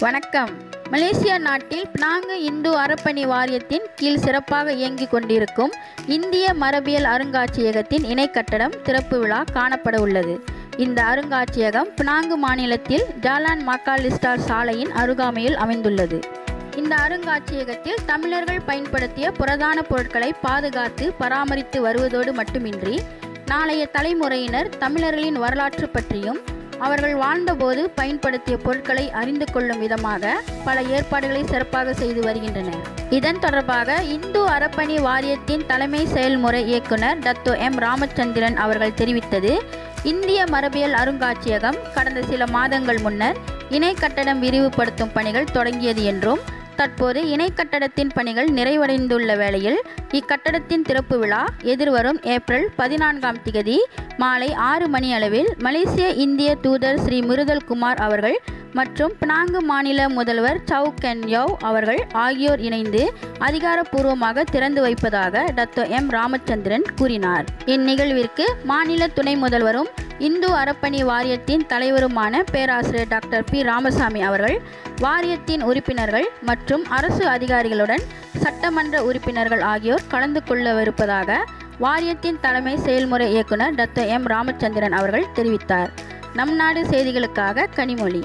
வணக்கம். மலேசியா நாட்டில் பினாங்கு இந்து அறப்பணி வாரியத்தின் கீழ் சிறப்பாக இயங்கிக் கொண்டிருக்கும் இந்திய மரபியல் அருங்காட்சியகத்தின் இணை கட்டடம் திறப்பு விழா காணப்பட உள்ளது. இந்த அருங்காட்சியகம் பினாங்கு மாநிலத்தில் ஜாலான் மாக்காலிஸ்டார் சாலையின் அருகாமையில் அமைந்துள்ளது. இந்த அருங்காட்சியகத்தில் தமிழர்கள் பயன்படுத்திய புரதான பொருட்களை பாதுகாத்து பராமரித்து வருவதோடு மட்டுமின்றி நாளைய தலைமுறையினர் தமிழர்களின் வரலாற்று பற்றியும் அவர்கள் வாழ்ந்தபோது பயன்படுத்திய பொருட்களை அறிந்து கொள்ளும் விதமாக பல ஏற்பாடுகளை சிறப்பாக செய்து வருகின்றனர். இதன் தொடர்பாக இந்து அறப்பணி வாரியத்தின் தலைமை செயல்முறை இயக்குனர் டத்து எம் ராமச்சந்திரன் அவர்கள் தெரிவித்தது இந்திய மரபியல் அருங்காட்சியகம் கடந்த சில மாதங்கள் முன்னர் இணை கட்டடம் விரிவுபடுத்தும் பணிகள் தொடங்கியது என்றும் தற்போது இணை கட்டடத்தின் பணிகள் நிறைவடைந்துள்ள வேளையில் இக்கட்டடத்தின் திறப்பு விழா எதிர்வரும் ஏப்ரல் பதினான்காம் திகதி மாலை ஆறு மணி அளவில் மலேசிய இந்திய தூதர் ஸ்ரீ மிருதல் குமார் அவர்கள் மற்றும் பினாங்கு மாநில முதல்வர் சவு கென்யோவ் அவர்கள் ஆகியோர் இணைந்து அதிகாரப்பூர்வமாக திறந்து வைப்பதாக டத்தோ எம் ராமச்சந்திரன் கூறினார். இந்நிகழ்விற்கு மாநில துணை முதல்வரும் இந்து அறப்பணி வாரியத்தின் தலைவருமான பேராசிரியர் டாக்டர் பி ராமசாமி அவர்கள் வாரியத்தின் உறுப்பினர்கள் மற்றும் அரசு அதிகாரிகளுடன் சட்டமன்ற உறுப்பினர்கள் ஆகியோர் கலந்து கொள்ளவிருப்பதாக வாரியத்தின் தலைமை செயல்முறை இயக்குனர் டாக்டர் எம் ராமச்சந்திரன் அவர்கள் தெரிவித்தார். நம் நாடு செய்திகளுக்காக கனிமொழி.